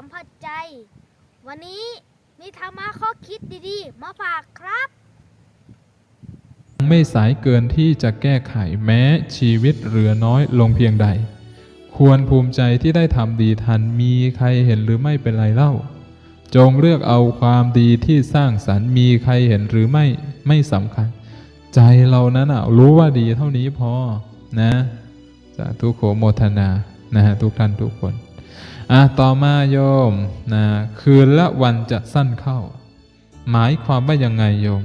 สัมผัสใจ วันนี้มีธรรมะข้อคิดดีๆ มาฝากครับ ไม่สายเกินที่จะแก้ไขแม้ชีวิตเหลือน้อยลงเพียงใด ควรภูมิใจที่ได้ทำดีทันมีใครเห็นหรือไม่เป็นไรเล่า จงเลือกเอาความดีที่สร้างสรรค์มีใครเห็นหรือไม่ไม่สำคัญ ใจเรานั้นอะรู้ว่าดีเท่านี้พอนะสาธุโขโมทนานะฮะทุกท่านทุกคน อะต่อมาโยมนะคืนและวันจะสั้นเข้า หมายความว่ายังไงโยม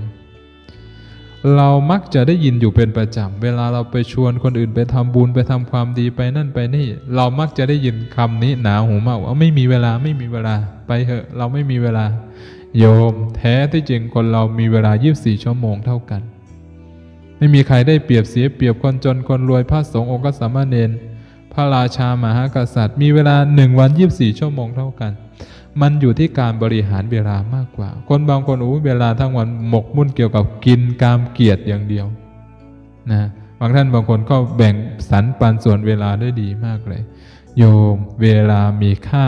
เรามักจะได้ยินอยู่เป็นประจำ เวลาเราไปชวนคนอื่นไปทำบุญไปทำความดีไปนั่นไปนี่ เรามักจะได้ยินคำนี้หนาหูมากว่าไม่มีเวลาไม่มีเวลาไปเถอะ เราไม่มีเวลา โยม แท้ที่จริงคนเรามีเวลา 24 ชั่วโมงเท่ากัน ไม่มีใครได้เปรียบเสียเปรียบคนจนคนรวยพระสงฆ์องค์กสามเณร พระราชามหากษัตริย์ มีเวลาหนึ่งวัน24ชั่วโมงเท่ากัน มันอยู่ที่การบริหารเวลามากกว่า คนบางคนอู้เวลาทั้งวันหมกมุ่นเกี่ยวกับกินกามเกียรติอย่างเดียวนะบางท่านบางคนก็แบ่งสรรปันส่วนเวลาได้ดีมากเลย โยมเวลามีค่า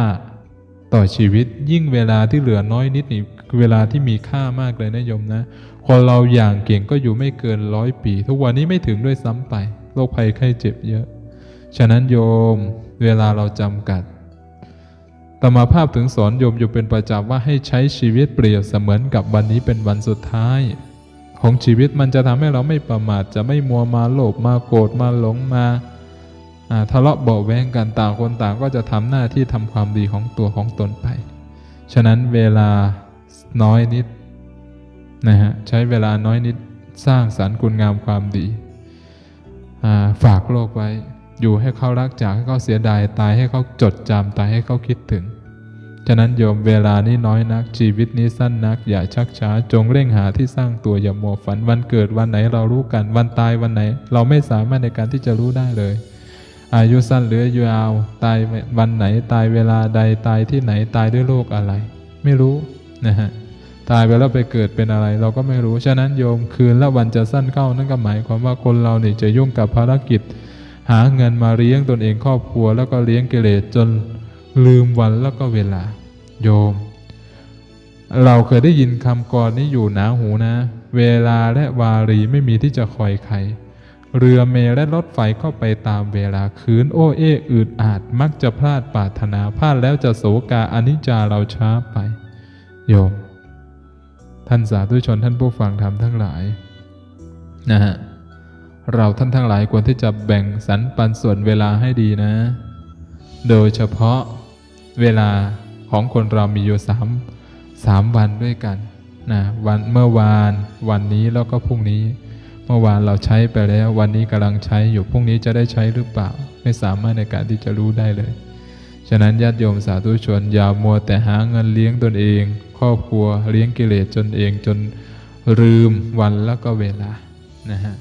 ต่อชีวิต ยิ่งเวลาที่เหลือน้อยนิดนี่เวลาที่มีค่ามากเลยนะโยมนะคนเราอย่างเก่งก็อยู่ไม่เกินร้อยปี ทุกวันนี้ไม่ถึงด้วยซ้ำไปโรคภัยไข้เจ็บเยอะ ฉะนั้นโยมเวลาเราจำกัดตมาภาพถึงสอนโยมอยู่เป็นประจำว่าให้ใช้ชีวิตเปรียบเสมือนกับวันนี้เป็นวันสุดท้าย ของชีวิตมันจะทำให้เราไม่ประมาทจะไม่มัวมาโลภมาโกรธมาหลงมาทะเลาะเบาแวงกันต่างคนต่างก็จะทำหน้าที่ทำความดีของตัวของตนไป ฉะนั้นเวลาน้อยนิดนะฮะใช้เวลาน้อยนิดสร้างสรรค์คุณงามความดี ฝากโลกไว้ อยู่ให้เขารักจากให้เขาเสียดายตายให้เขาจดจำตายให้เขาคิดถึง ฉะนั้นโยมเวลานี้น้อยนักชีวิตนี้สั้นนัก อย่าชักช้าจงเร่งหาที่สร้างตัวอย่ามัวฝันวันเกิดวันไหนเรารู้กันวันตายวันไหน เราไม่สามารถในการที่จะรู้ได้เลย อายุสั้นหรืออายุยาวตายวันไหนตายเวลาใดตายที่ไหนตายด้วยโรคอะไร ไม่รู้นะฮะตายไปแล้วไปเกิดเป็นอะไรเราก็ไม่รู้ ฉะนั้นโยมคืนและวันจะสั้นเข้านั่นก็หมายความว่าคนเราเนี่ยจะยุ่งกับภารกิจ หาเงินมาเลี้ยงตนเองครอบครัว แล้วก็เลี้ยงกิเลสจนลืมวันแล้วก็เวลา โยม เราเคยได้ยินคำกรนี้อยู่หนาหูนะ เวลาและวารีไม่มีที่จะคอยใคร เรือเมลและรถไฟก็ไปตามเวลาคืนโอ้เออืดอาดมักจะพลาดปรารถนาพลาดแล้วจะโศกาอนิจจาเราช้าไป โยม ท่านสาธุชนท่านผู้ฟังธรรมทั้งหลาย นะฮะ เราท่านทั้งหลายควรที่จะแบ่งสรรปันส่วนเวลาให้ดีนะ โดยเฉพาะเวลาของคนเรามีอยู่สามสามวันด้วยกันนะวันเมื่อวานวันนี้แล้วก็พรุ่งนี้ เมื่อวานเราใช้ไปแล้ว วันนี้กำลังใช้อยู่พรุ่งนี้จะได้ใช้หรือเปล่า ไม่สามารถในการที่จะรู้ได้เลย ฉะนั้นญาติโยมสาธุชนอย่ามัวแต่หาเงินเลี้ยงตนเอง ครอบครัวเลี้ยงกิเลสจนเองจนลืมวันแล้วก็เวลานะฮะ